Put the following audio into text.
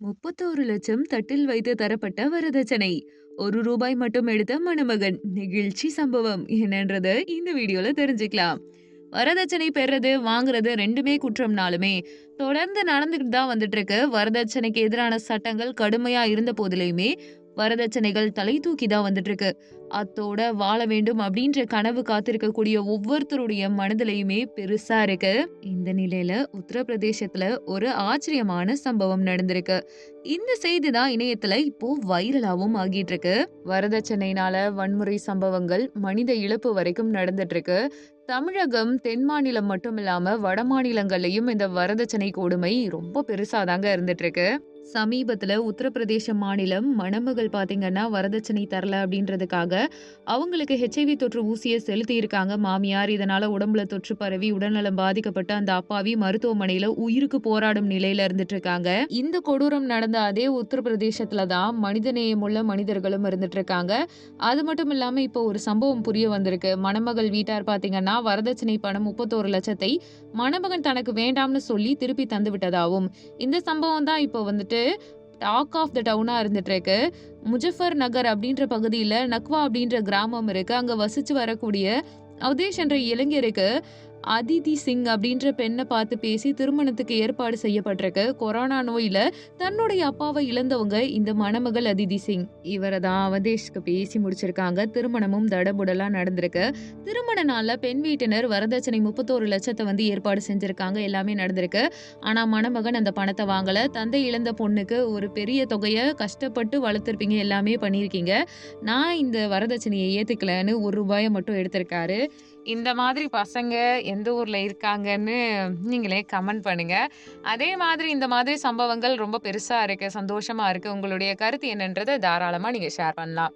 முப்பத்தோரு லட்சம் தட்டில் வைத்து தரப்பட்ட வரதட்சணை. ஒரு ரூபாய் மட்டும் எடுத்த மணமகன். நெகிழ்ச்சி சம்பவம் என்னன்றத இந்த வீடியோல தெரிஞ்சுக்கலாம். வரதட்சணை பெறது வாங்குறது ரெண்டுமே குற்றம்னாலுமே தொடர்ந்து நடந்துகிட்டு தான் வந்துட்டு இருக்கு. வரதட்சணைக்கு எதிரான சட்டங்கள் கடுமையா இருந்த போதிலையுமே வரதட்சணைகள் தலை தூக்கி தான் வந்துட்டு இருக்கு அத்தோட வாழ வேண்டும் அப்படின்ற கனவு காத்திருக்கக்கூடிய ஒவ்வொருத்தருடைய மனதிலையுமே பெருசா இருக்கு. இந்த நிலையில உத்தரப்பிரதேசத்துல ஒரு ஆச்சரியமான சம்பவம் நடந்திருக்கு. இந்த செய்தி தான் இணையத்துல இப்போ வைரலாவும் ஆகிட்டு இருக்கு வரதட்சணையினால வன்முறை சம்பவங்கள் மனித இழப்பு வரைக்கும் நடந்துட்டு இருக்கு தமிழகம் தென் மாநிலம் மட்டும் இல்லாம வட மாநிலங்கள்லயும் இந்த வரதட்சணை கொடுமை ரொம்ப பெருசா தாங்க இருந்துட்டு இருக்கு சமீபத்தில் உத்தரப்பிரதேச மாநிலம் மணமகள் பார்த்தீங்கன்னா வரதட்சணை தரல அப்படின்றதுக்காக அவங்களுக்கு ஹெச்ஐவி தொற்று ஊசியை செலுத்தியிருக்காங்க மாமியார். இதனால் உடம்புல தொற்று பரவி உடல்நலம் பாதிக்கப்பட்ட அந்த அப்பாவி மருத்துவமனையில் உயிருக்கு போராடும் நிலையில் இருந்துட்டு இருக்காங்க இந்த கொடூரம் நடந்த அதே உத்தரப்பிரதேசத்தில் தான் மனிதநேயமுள்ள மனிதர்களும் இருந்துட்டு இருக்காங்க அது மட்டும் இல்லாமல் இப்போ ஒரு சம்பவம் புரிய வந்திருக்கு. மணமகள் வீட்டார் பார்த்தீங்கன்னா வரதட்சணை பணம் முப்பத்தோரு லட்சத்தை மணமகன் தனக்கு வேண்டாம்னு சொல்லி திருப்பி தந்து விட்டதாகவும் இந்த சம்பவம் தான் இப்போ வந்துட்டு டாக் ஆஃப் த டவுனாக இருந்துட்டு இருக்கு முஜஃபர் நகர் அப்படின்ற பகுதியில் நக்வா அப்படின்ற கிராமம் இருக்கு. அங்கே வசிச்சு வரக்கூடிய அவதேஷ் என்ற இளைஞருக்கு அதிதி சிங் அப்படின்ற பெண்ணை பார்த்து பேசி திருமணத்துக்கு ஏற்பாடு செய்யப்பட்டிருக்கு கொரோனா நோயில தன்னுடைய அப்பாவை இழந்தவங்க இந்த மணமகள் அதிதி சிங். இவரை தான் அவதேஷ்க்கு பேசி முடிச்சிருக்காங்க. திருமணமும் தடபுடலா நடந்திருக்கு. திருமண நாள்ல பெண் வீட்டினர் வரதட்சணை முப்பத்தோரு லட்சத்தை வந்து ஏற்பாடு செஞ்சிருக்காங்க. எல்லாமே நடந்திருக்கு. ஆனா மணமகன் அந்த பணத்தை வாங்கல. தந்தை இழந்த பொண்ணுக்கு ஒரு பெரிய தொகையை கஷ்டப்பட்டு வளர்த்துருப்பீங்க. எல்லாமே பண்ணியிருக்கீங்க. நான் இந்த வரதட்சணையை ஏத்துக்கலன்னு ஒரு ரூபாயை மட்டும் எடுத்திருக்காரு. இந்த மாதிரி பசங்க எந்த ஊரில் இருக்காங்கன்னு நீங்களே கமெண்ட் பண்ணுங்கள் அதே மாதிரி இந்த மாதிரி சம்பவங்கள் ரொம்ப பெருசாக இருக்குது சந்தோஷமாக இருக்குது உங்களுடைய கருத்து என்னன்றதை தாராளமாக நீங்கள் ஷேர் பண்ணலாம்.